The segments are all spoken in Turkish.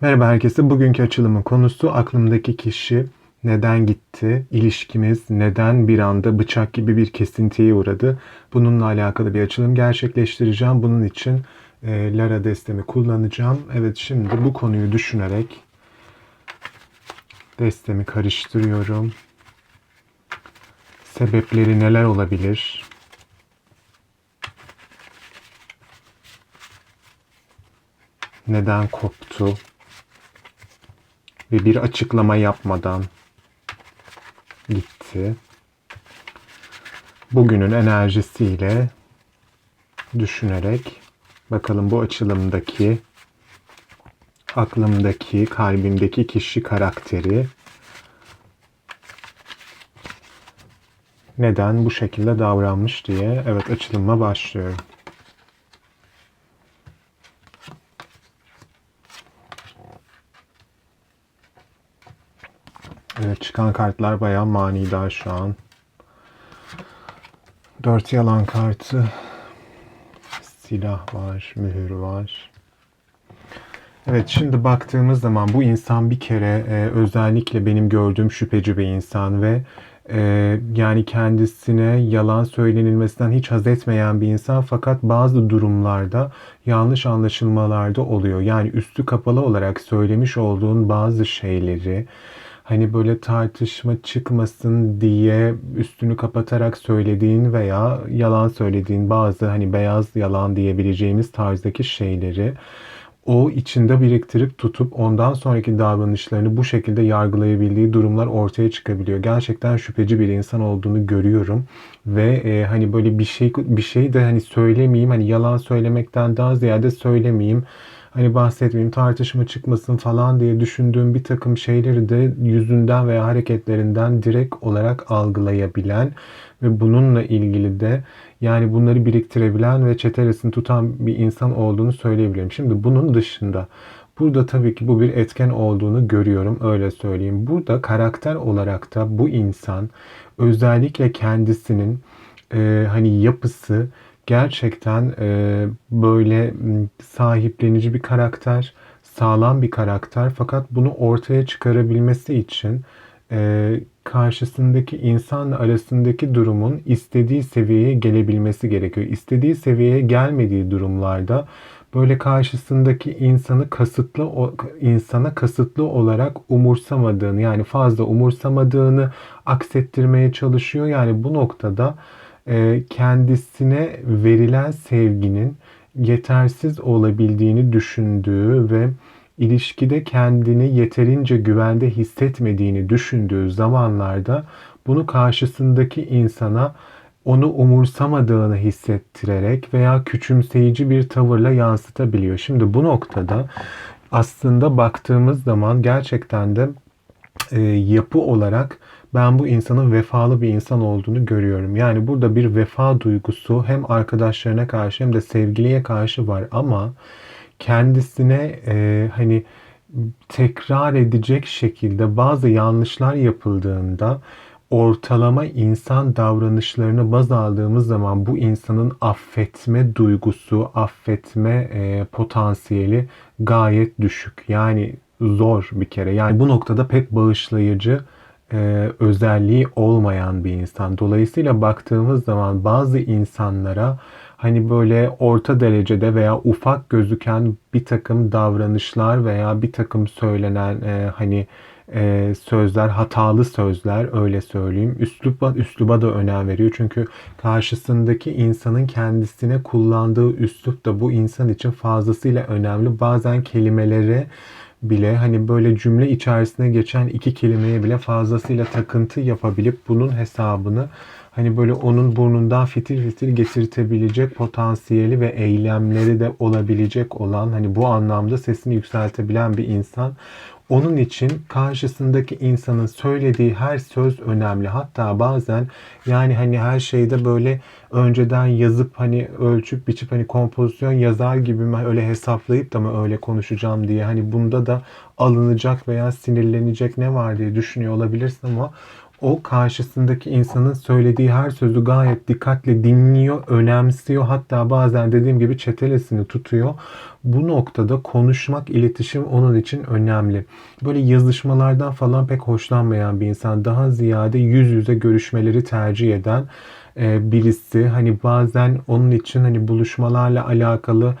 Merhaba herkese. Bugünkü açılımın konusu aklımdaki kişi neden gitti? İlişkimiz neden bir anda bıçak gibi bir kesintiye uğradı? Bununla alakalı bir açılım gerçekleştireceğim. Bunun için e, Lara destemi kullanacağım. Evet şimdi bu konuyu düşünerek destemi karıştırıyorum. Sebepleri neler olabilir? Neden koptu? Ve bir açıklama yapmadan gitti. Bugünün enerjisiyle düşünerek bakalım bu açılımdaki aklımdaki, kalbimdeki kişi karakteri neden bu şekilde davranmış diye evet açılıma başlıyorum. Evet çıkan kartlar bayağı manidar şu an. Dört yalan kartı. Silah var, mühür var. Evet şimdi baktığımız zaman bu insan bir kere e, özellikle benim gördüğüm şüpheci bir insan ve e, yani kendisine yalan söylenilmesinden hiç haz etmeyen bir insan fakat bazı durumlarda yanlış anlaşılmalarda oluyor. Yani üstü kapalı olarak söylemiş olduğun bazı şeyleri hani böyle tartışma çıkmasın diye üstünü kapatarak söylediğin veya yalan söylediğin bazı hani beyaz yalan diyebileceğimiz tarzdaki şeyleri o içinde biriktirip tutup ondan sonraki davranışlarını bu şekilde yargılayabildiği durumlar ortaya çıkabiliyor. Gerçekten şüpheci bir insan olduğunu görüyorum ve e, hani böyle bir şey bir şey de hani söylemeyeyim hani yalan söylemekten daha ziyade söylemeyeyim hani bahsetmeyeyim tartışma çıkmasın falan diye düşündüğüm bir takım şeyleri de yüzünden veya hareketlerinden direkt olarak algılayabilen ve bununla ilgili de yani bunları biriktirebilen ve çetelesini tutan bir insan olduğunu söyleyebilirim. Şimdi bunun dışında burada tabii ki bu bir etken olduğunu görüyorum öyle söyleyeyim. Burada karakter olarak da bu insan özellikle kendisinin e, hani yapısı gerçekten e, böyle sahiplenici bir karakter, sağlam bir karakter fakat bunu ortaya çıkarabilmesi için e, karşısındaki insanla arasındaki durumun istediği seviyeye gelebilmesi gerekiyor. İstediği seviyeye gelmediği durumlarda böyle karşısındaki insanı kasıtlı insana kasıtlı olarak umursamadığını yani fazla umursamadığını aksettirmeye çalışıyor. Yani bu noktada kendisine verilen sevginin yetersiz olabildiğini düşündüğü ve ilişkide kendini yeterince güvende hissetmediğini düşündüğü zamanlarda bunu karşısındaki insana onu umursamadığını hissettirerek veya küçümseyici bir tavırla yansıtabiliyor. Şimdi bu noktada aslında baktığımız zaman gerçekten de e, yapı olarak ben bu insanın vefalı bir insan olduğunu görüyorum. Yani burada bir vefa duygusu hem arkadaşlarına karşı hem de sevgiliye karşı var ama kendisine e, hani tekrar edecek şekilde bazı yanlışlar yapıldığında ortalama insan davranışlarını baz aldığımız zaman bu insanın affetme duygusu, affetme e, potansiyeli gayet düşük. Yani zor bir kere. Yani bu noktada pek bağışlayıcı e, özelliği olmayan bir insan. Dolayısıyla baktığımız zaman bazı insanlara hani böyle orta derecede veya ufak gözüken bir takım davranışlar veya bir takım söylenen e, hani e, sözler, hatalı sözler öyle söyleyeyim. Üsluba, üsluba da önem veriyor. Çünkü karşısındaki insanın kendisine kullandığı üslup da bu insan için fazlasıyla önemli. Bazen kelimeleri bile hani böyle cümle içerisine geçen iki kelimeye bile fazlasıyla takıntı yapabilip bunun hesabını hani böyle onun burnundan fitil fitil getirtebilecek potansiyeli ve eylemleri de olabilecek olan hani bu anlamda sesini yükseltebilen bir insan onun için karşısındaki insanın söylediği her söz önemli. Hatta bazen yani hani her şeyde böyle önceden yazıp hani ölçüp biçip hani kompozisyon yazar gibi öyle hesaplayıp da mı öyle konuşacağım diye hani bunda da alınacak veya sinirlenecek ne var diye düşünüyor olabilirsin ama o karşısındaki insanın söylediği her sözü gayet dikkatle dinliyor, önemsiyor. Hatta bazen dediğim gibi çetelesini tutuyor. Bu noktada konuşmak, iletişim onun için önemli. Böyle yazışmalardan falan pek hoşlanmayan bir insan. Daha ziyade yüz yüze görüşmeleri tercih eden e, birisi. Hani bazen onun için hani buluşmalarla alakalı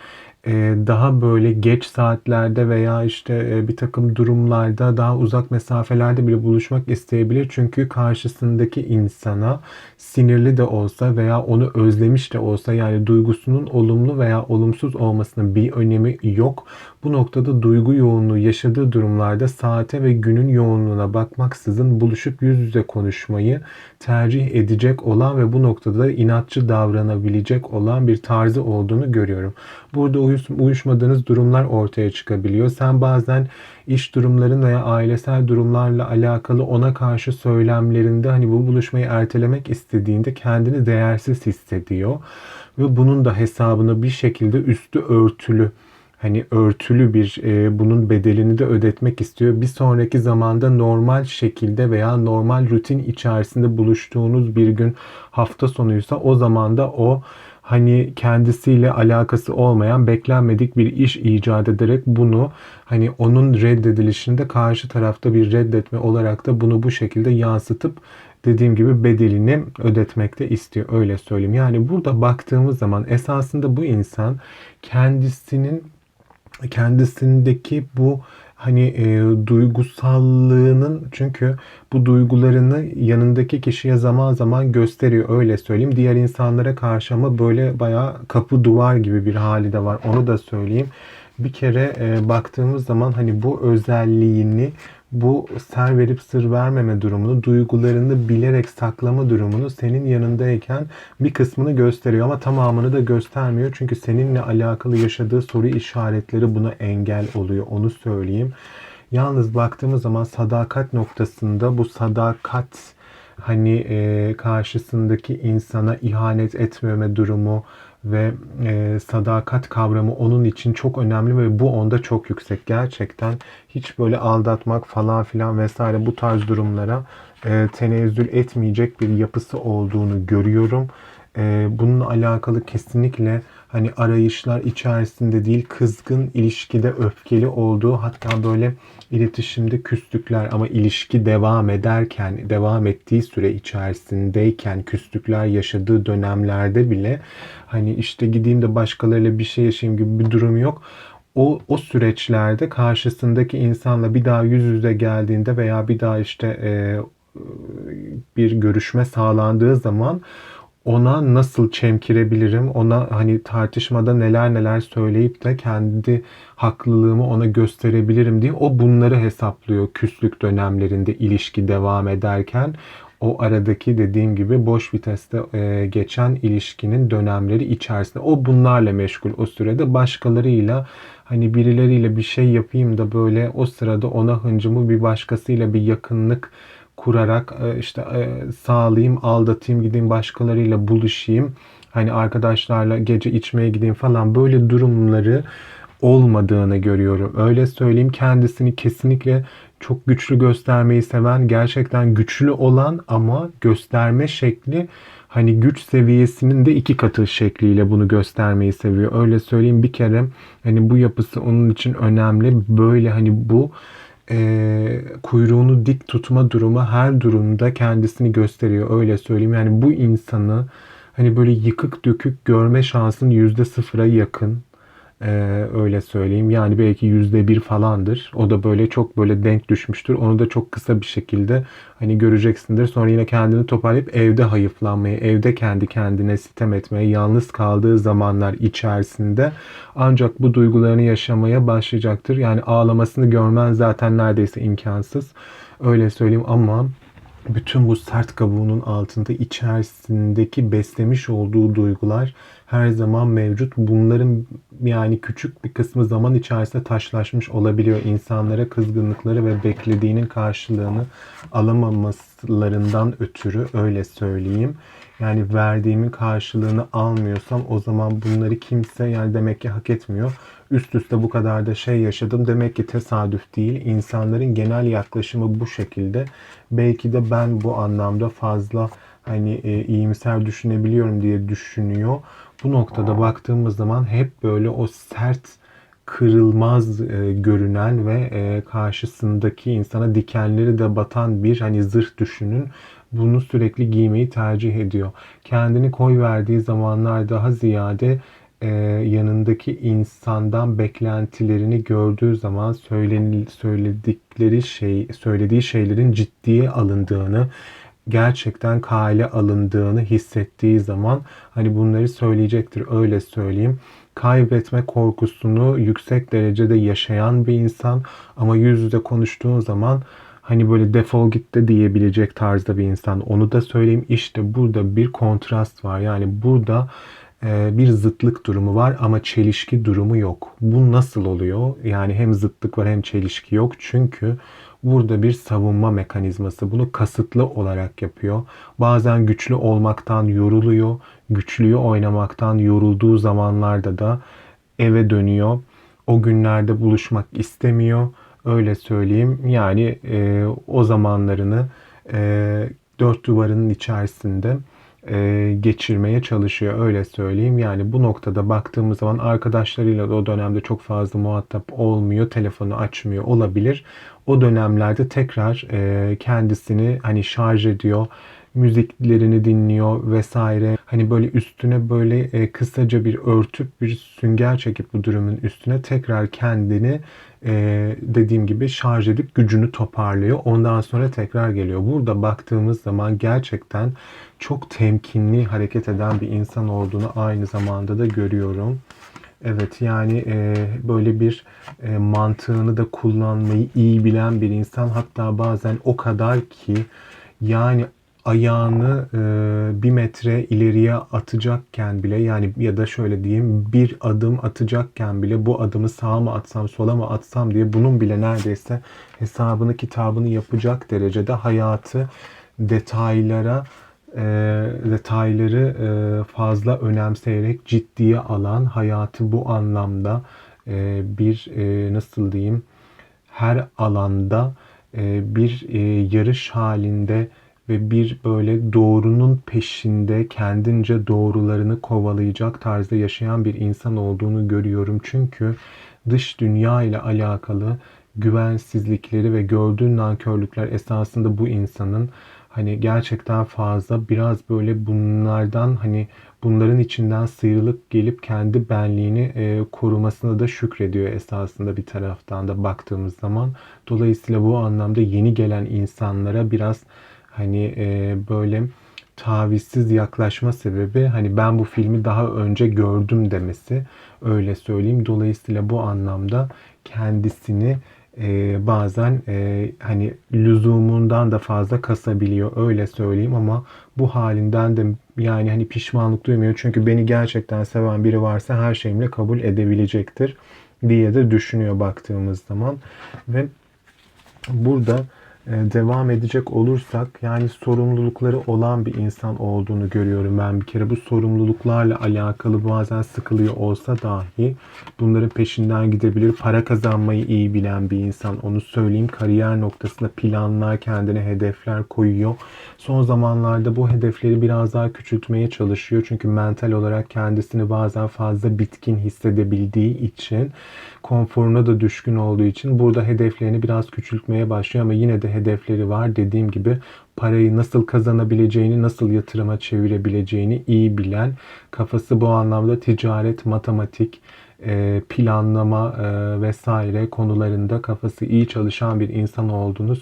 daha böyle geç saatlerde veya işte e, bir takım durumlarda daha uzak mesafelerde bile buluşmak isteyebilir. Çünkü karşısındaki insana sinirli de olsa veya onu özlemiş de olsa yani duygusunun olumlu veya olumsuz olmasının bir önemi yok. Bu noktada duygu yoğunluğu yaşadığı durumlarda saate ve günün yoğunluğuna bakmaksızın buluşup yüz yüze konuşmayı tercih edecek olan ve bu noktada inatçı davranabilecek olan bir tarzı olduğunu görüyorum. Burada uyuş, uyuşmadığınız durumlar ortaya çıkabiliyor. Sen bazen iş durumların veya ailesel durumlarla alakalı ona karşı söylemlerinde hani bu buluşmayı ertelemek istediğinde kendini değersiz hissediyor. Ve bunun da hesabını bir şekilde üstü örtülü hani örtülü bir e, bunun bedelini de ödetmek istiyor. Bir sonraki zamanda normal şekilde veya normal rutin içerisinde buluştuğunuz bir gün hafta sonuysa o zaman da o hani kendisiyle alakası olmayan beklenmedik bir iş icat ederek bunu hani onun reddedilişinde karşı tarafta bir reddetme olarak da bunu bu şekilde yansıtıp dediğim gibi bedelini ödetmekte istiyor öyle söyleyeyim. Yani burada baktığımız zaman esasında bu insan kendisinin kendisindeki bu hani e, duygusallığının çünkü bu duygularını yanındaki kişiye zaman zaman gösteriyor öyle söyleyeyim. Diğer insanlara karşı ama böyle bayağı kapı duvar gibi bir hali de var. Onu da söyleyeyim. Bir kere e, baktığımız zaman hani bu özelliğini bu ser verip sır vermeme durumunu, duygularını bilerek saklama durumunu senin yanındayken bir kısmını gösteriyor ama tamamını da göstermiyor. Çünkü seninle alakalı yaşadığı soru işaretleri buna engel oluyor. Onu söyleyeyim. Yalnız baktığımız zaman sadakat noktasında bu sadakat hani e, karşısındaki insana ihanet etmeme durumu ve e, sadakat kavramı onun için çok önemli ve bu onda çok yüksek. Gerçekten hiç böyle aldatmak falan filan vesaire bu tarz durumlara e, tenezzül etmeyecek bir yapısı olduğunu görüyorum. E, bununla alakalı kesinlikle hani arayışlar içerisinde değil kızgın ilişkide öfkeli olduğu hatta böyle iletişimde küslükler ama ilişki devam ederken devam ettiği süre içerisindeyken küslükler yaşadığı dönemlerde bile hani işte gideyim de başkalarıyla bir şey yaşayayım gibi bir durum yok. O, o süreçlerde karşısındaki insanla bir daha yüz yüze geldiğinde veya bir daha işte e, bir görüşme sağlandığı zaman ona nasıl çemkirebilirim, ona hani tartışmada neler neler söyleyip de kendi haklılığımı ona gösterebilirim diye o bunları hesaplıyor küslük dönemlerinde ilişki devam ederken. O aradaki dediğim gibi boş viteste e, geçen ilişkinin dönemleri içerisinde. O bunlarla meşgul o sürede. Başkalarıyla hani birileriyle bir şey yapayım da böyle o sırada ona hıncımı bir başkasıyla bir yakınlık kurarak e, işte e, sağlayayım, aldatayım, gideyim başkalarıyla buluşayım. Hani arkadaşlarla gece içmeye gideyim falan böyle durumları olmadığını görüyorum. Öyle söyleyeyim kendisini kesinlikle çok güçlü göstermeyi seven, gerçekten güçlü olan ama gösterme şekli hani güç seviyesinin de iki katı şekliyle bunu göstermeyi seviyor. Öyle söyleyeyim bir kere hani bu yapısı onun için önemli. Böyle hani bu e, kuyruğunu dik tutma durumu her durumda kendisini gösteriyor. Öyle söyleyeyim. Yani bu insanı hani böyle yıkık dökük görme şansın yüzde sıfıra yakın. Ee, öyle söyleyeyim. Yani belki yüzde bir falandır. O da böyle çok böyle denk düşmüştür. Onu da çok kısa bir şekilde hani göreceksindir. Sonra yine kendini toparlayıp evde hayıflanmayı, evde kendi kendine sitem etmeye, yalnız kaldığı zamanlar içerisinde ancak bu duygularını yaşamaya başlayacaktır. Yani ağlamasını görmen zaten neredeyse imkansız. Öyle söyleyeyim ama bütün bu sert kabuğunun altında içerisindeki beslemiş olduğu duygular her zaman mevcut. Bunların yani küçük bir kısmı zaman içerisinde taşlaşmış olabiliyor. İnsanlara kızgınlıkları ve beklediğinin karşılığını alamaması referanslarından ötürü öyle söyleyeyim. Yani verdiğimin karşılığını almıyorsam o zaman bunları kimse yani demek ki hak etmiyor. Üst üste bu kadar da şey yaşadım. Demek ki tesadüf değil. İnsanların genel yaklaşımı bu şekilde. Belki de ben bu anlamda fazla hani e, iyimser düşünebiliyorum diye düşünüyor. Bu noktada baktığımız zaman hep böyle o sert kırılmaz e, görünen ve e, karşısındaki insana dikenleri de batan bir hani zırh düşünün. Bunu sürekli giymeyi tercih ediyor. Kendini koy verdiği zamanlar daha ziyade e, yanındaki insandan beklentilerini gördüğü zaman söylenil, söyledikleri şey söylediği şeylerin ciddiye alındığını gerçekten kale alındığını hissettiği zaman hani bunları söyleyecektir öyle söyleyeyim kaybetme korkusunu yüksek derecede yaşayan bir insan ama yüz yüze konuştuğun zaman hani böyle defol git de diyebilecek tarzda bir insan. Onu da söyleyeyim işte burada bir kontrast var. Yani burada e, bir zıtlık durumu var ama çelişki durumu yok. Bu nasıl oluyor? Yani hem zıtlık var hem çelişki yok. Çünkü burada bir savunma mekanizması. Bunu kasıtlı olarak yapıyor. Bazen güçlü olmaktan yoruluyor. Güçlüyü oynamaktan yorulduğu zamanlarda da eve dönüyor. O günlerde buluşmak istemiyor. Öyle söyleyeyim. Yani e, o zamanlarını e, dört duvarının içerisinde e, geçirmeye çalışıyor öyle söyleyeyim. Yani bu noktada baktığımız zaman arkadaşlarıyla da o dönemde çok fazla muhatap olmuyor, telefonu açmıyor olabilir. O dönemlerde tekrar e, kendisini hani şarj ediyor, müziklerini dinliyor vesaire. Hani böyle üstüne böyle e, kısaca bir örtüp bir sünger çekip bu durumun üstüne tekrar kendini e, dediğim gibi şarj edip gücünü toparlıyor. Ondan sonra tekrar geliyor. Burada baktığımız zaman gerçekten çok temkinli hareket eden bir insan olduğunu aynı zamanda da görüyorum. Evet yani e, böyle bir e, mantığını da kullanmayı iyi bilen bir insan hatta bazen o kadar ki yani ayağını e, bir metre ileriye atacakken bile yani ya da şöyle diyeyim bir adım atacakken bile bu adımı sağa mı atsam sola mı atsam diye bunun bile neredeyse hesabını kitabını yapacak derecede hayatı detaylara e, detayları e, fazla önemseyerek ciddiye alan hayatı bu anlamda e, bir e, nasıl diyeyim her alanda e, bir e, yarış halinde ve bir böyle doğrunun peşinde kendince doğrularını kovalayacak tarzda yaşayan bir insan olduğunu görüyorum. Çünkü dış dünya ile alakalı güvensizlikleri ve gördüğü nankörlükler esasında bu insanın hani gerçekten fazla biraz böyle bunlardan hani bunların içinden sıyrılıp gelip kendi benliğini e, korumasına da şükrediyor esasında bir taraftan da baktığımız zaman. Dolayısıyla bu anlamda yeni gelen insanlara biraz hani e, böyle tavizsiz yaklaşma sebebi hani ben bu filmi daha önce gördüm demesi öyle söyleyeyim. Dolayısıyla bu anlamda kendisini e, bazen e, hani lüzumundan da fazla kasabiliyor öyle söyleyeyim. Ama bu halinden de yani hani pişmanlık duymuyor. Çünkü beni gerçekten seven biri varsa her şeyimle kabul edebilecektir diye de düşünüyor baktığımız zaman. Ve burada devam edecek olursak yani sorumlulukları olan bir insan olduğunu görüyorum ben bir kere. Bu sorumluluklarla alakalı bazen sıkılıyor olsa dahi bunların peşinden gidebilir. Para kazanmayı iyi bilen bir insan onu söyleyeyim. Kariyer noktasında planlar, kendine hedefler koyuyor. Son zamanlarda bu hedefleri biraz daha küçültmeye çalışıyor. Çünkü mental olarak kendisini bazen fazla bitkin hissedebildiği için konforuna da düşkün olduğu için burada hedeflerini biraz küçültmeye başlıyor ama yine de hedefleri var. Dediğim gibi parayı nasıl kazanabileceğini, nasıl yatırıma çevirebileceğini iyi bilen, kafası bu anlamda ticaret, matematik, e, planlama e, vesaire konularında kafası iyi çalışan bir insan olduğunu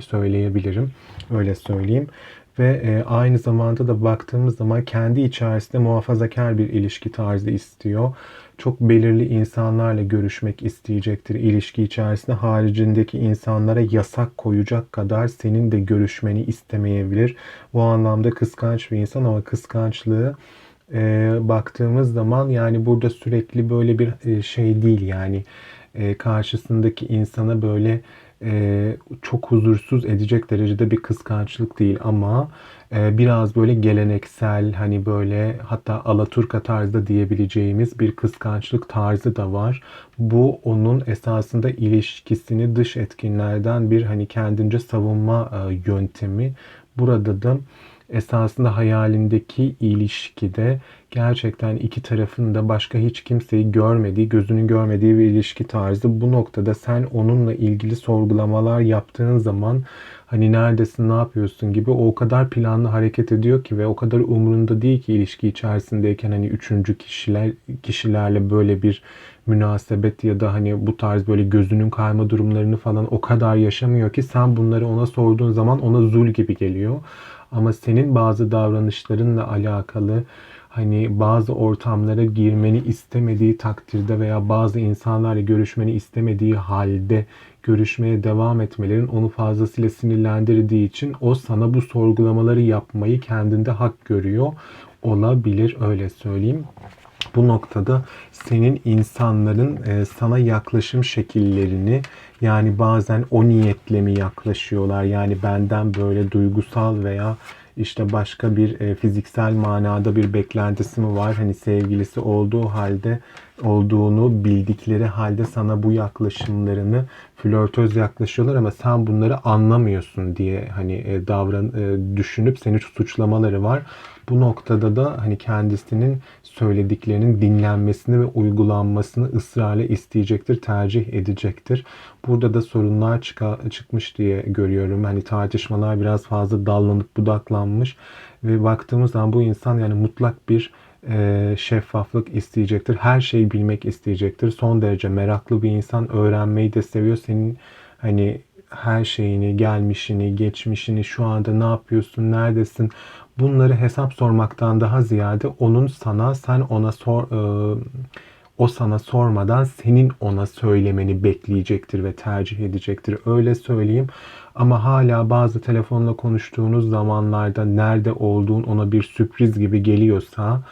söyleyebilirim. Öyle söyleyeyim ve e, aynı zamanda da baktığımız zaman kendi içerisinde muhafazakar bir ilişki tarzı istiyor çok belirli insanlarla görüşmek isteyecektir ilişki içerisinde. Haricindeki insanlara yasak koyacak kadar senin de görüşmeni istemeyebilir. Bu anlamda kıskanç bir insan ama kıskançlığı e, baktığımız zaman yani burada sürekli böyle bir e, şey değil yani e, karşısındaki insana böyle e, çok huzursuz edecek derecede bir kıskançlık değil ama e, biraz böyle geleneksel hani böyle hatta Alaturka tarzda diyebileceğimiz bir kıskançlık tarzı da var. Bu onun esasında ilişkisini dış etkinlerden bir hani kendince savunma e, yöntemi. Burada da esasında hayalindeki ilişkide gerçekten iki tarafın da başka hiç kimseyi görmediği, gözünün görmediği bir ilişki tarzı. Bu noktada sen onunla ilgili sorgulamalar yaptığın zaman hani neredesin, ne yapıyorsun gibi o kadar planlı hareket ediyor ki ve o kadar umurunda değil ki ilişki içerisindeyken hani üçüncü kişiler kişilerle böyle bir münasebet ya da hani bu tarz böyle gözünün kayma durumlarını falan o kadar yaşamıyor ki sen bunları ona sorduğun zaman ona zul gibi geliyor. Ama senin bazı davranışlarınla alakalı hani bazı ortamlara girmeni istemediği takdirde veya bazı insanlarla görüşmeni istemediği halde görüşmeye devam etmelerin onu fazlasıyla sinirlendirdiği için o sana bu sorgulamaları yapmayı kendinde hak görüyor olabilir öyle söyleyeyim. Bu noktada senin insanların e, sana yaklaşım şekillerini yani bazen o niyetle mi yaklaşıyorlar yani benden böyle duygusal veya işte başka bir e, fiziksel manada bir beklentisi mi var? Hani sevgilisi olduğu halde olduğunu bildikleri halde sana bu yaklaşımlarını flörtöz yaklaşıyorlar ama sen bunları anlamıyorsun diye hani e, davran e, düşünüp seni suçlamaları var. Bu noktada da hani kendisinin söylediklerinin dinlenmesini ve uygulanmasını ısrarla isteyecektir, tercih edecektir. Burada da sorunlar çıka, çıkmış diye görüyorum. Hani tartışmalar biraz fazla dallanıp budaklanmış ve baktığımız zaman bu insan yani mutlak bir e, şeffaflık isteyecektir. Her şeyi bilmek isteyecektir. Son derece meraklı bir insan. Öğrenmeyi de seviyor. Senin hani her şeyini, gelmişini, geçmişini, şu anda ne yapıyorsun, neredesin bunları hesap sormaktan daha ziyade onun sana, sen ona sor, e, o sana sormadan senin ona söylemeni bekleyecektir ve tercih edecektir. Öyle söyleyeyim. Ama hala bazı telefonla konuştuğunuz zamanlarda nerede olduğun ona bir sürpriz gibi geliyorsa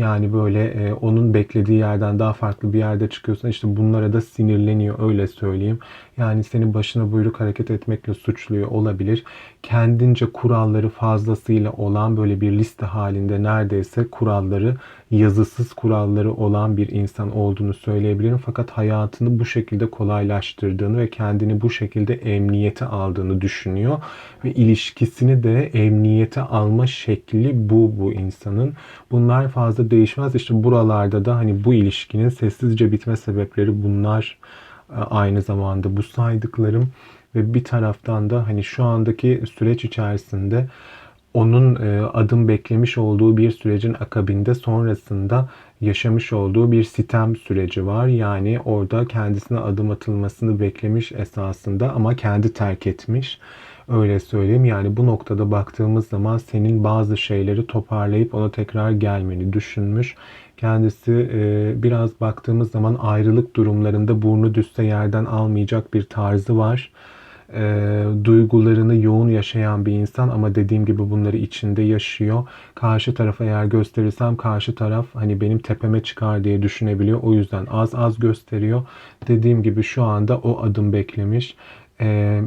yani böyle e, onun beklediği yerden daha farklı bir yerde çıkıyorsan işte bunlara da sinirleniyor öyle söyleyeyim. Yani seni başına buyruk hareket etmekle suçluyor olabilir. Kendince kuralları fazlasıyla olan böyle bir liste halinde neredeyse kuralları yazısız kuralları olan bir insan olduğunu söyleyebilirim. Fakat hayatını bu şekilde kolaylaştırdığını ve kendini bu şekilde emniyete aldığını düşünüyor. Ve ilişkisini de emniyete alma şekli bu bu insanın. Bunlar fazla değişmez. İşte buralarda da hani bu ilişkinin sessizce bitme sebepleri bunlar aynı zamanda bu saydıklarım ve bir taraftan da hani şu andaki süreç içerisinde onun e, adım beklemiş olduğu bir sürecin akabinde sonrasında yaşamış olduğu bir sitem süreci var. Yani orada kendisine adım atılmasını beklemiş esasında ama kendi terk etmiş. Öyle söyleyeyim. Yani bu noktada baktığımız zaman senin bazı şeyleri toparlayıp ona tekrar gelmeni düşünmüş. Kendisi e, biraz baktığımız zaman ayrılık durumlarında burnu düşse yerden almayacak bir tarzı var e, duygularını yoğun yaşayan bir insan ama dediğim gibi bunları içinde yaşıyor. Karşı tarafa eğer gösterirsem karşı taraf hani benim tepeme çıkar diye düşünebiliyor. O yüzden az az gösteriyor. Dediğim gibi şu anda o adım beklemiş. E,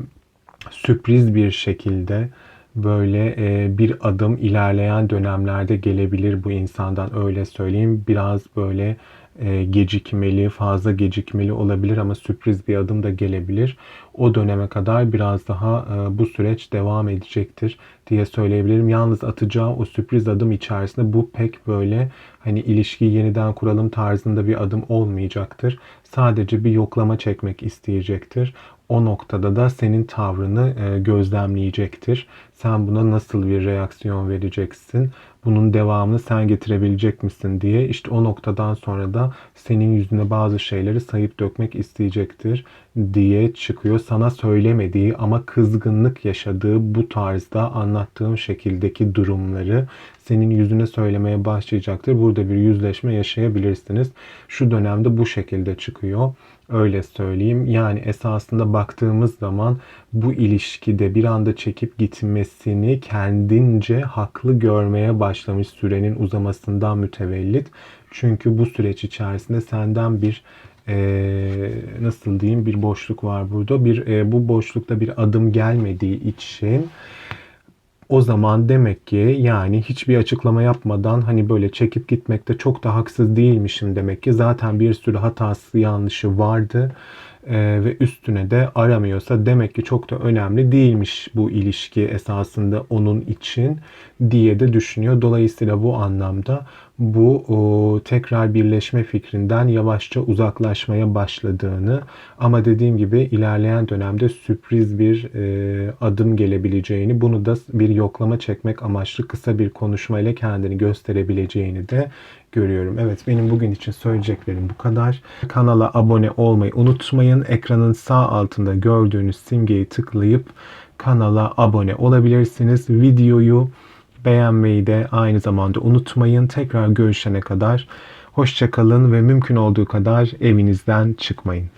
sürpriz bir şekilde böyle e, bir adım ilerleyen dönemlerde gelebilir bu insandan öyle söyleyeyim. Biraz böyle e, gecikmeli, fazla gecikmeli olabilir ama sürpriz bir adım da gelebilir. O döneme kadar biraz daha e, bu süreç devam edecektir diye söyleyebilirim. Yalnız atacağı o sürpriz adım içerisinde bu pek böyle hani ilişkiyi yeniden kuralım tarzında bir adım olmayacaktır. Sadece bir yoklama çekmek isteyecektir. O noktada da senin tavrını e, gözlemleyecektir. Sen buna nasıl bir reaksiyon vereceksin? bunun devamını sen getirebilecek misin diye işte o noktadan sonra da senin yüzüne bazı şeyleri sayıp dökmek isteyecektir diye çıkıyor. Sana söylemediği ama kızgınlık yaşadığı bu tarzda anlattığım şekildeki durumları senin yüzüne söylemeye başlayacaktır. Burada bir yüzleşme yaşayabilirsiniz. Şu dönemde bu şekilde çıkıyor. Öyle söyleyeyim. Yani esasında baktığımız zaman bu ilişkide bir anda çekip gitmesini kendince haklı görmeye başlamış sürenin uzamasından mütevellit. Çünkü bu süreç içerisinde senden bir e, nasıl diyeyim bir boşluk var burada. Bir e, bu boşlukta bir adım gelmediği için o zaman demek ki yani hiçbir açıklama yapmadan hani böyle çekip gitmekte çok da haksız değilmişim demek ki. Zaten bir sürü hatası yanlışı vardı Ee, ve üstüne de aramıyorsa demek ki çok da önemli değilmiş bu ilişki esasında onun için diye de düşünüyor. Dolayısıyla bu anlamda bu o, tekrar birleşme fikrinden yavaşça uzaklaşmaya başladığını ama dediğim gibi ilerleyen dönemde sürpriz bir e, adım gelebileceğini bunu da bir yoklama çekmek amaçlı kısa bir konuşmayla kendini gösterebileceğini de görüyorum. Evet benim bugün için söyleyeceklerim bu kadar. Kanala abone olmayı unutmayın. Ekranın sağ altında gördüğünüz simgeyi tıklayıp kanala abone olabilirsiniz. Videoyu beğenmeyi de aynı zamanda unutmayın. Tekrar görüşene kadar hoşçakalın ve mümkün olduğu kadar evinizden çıkmayın.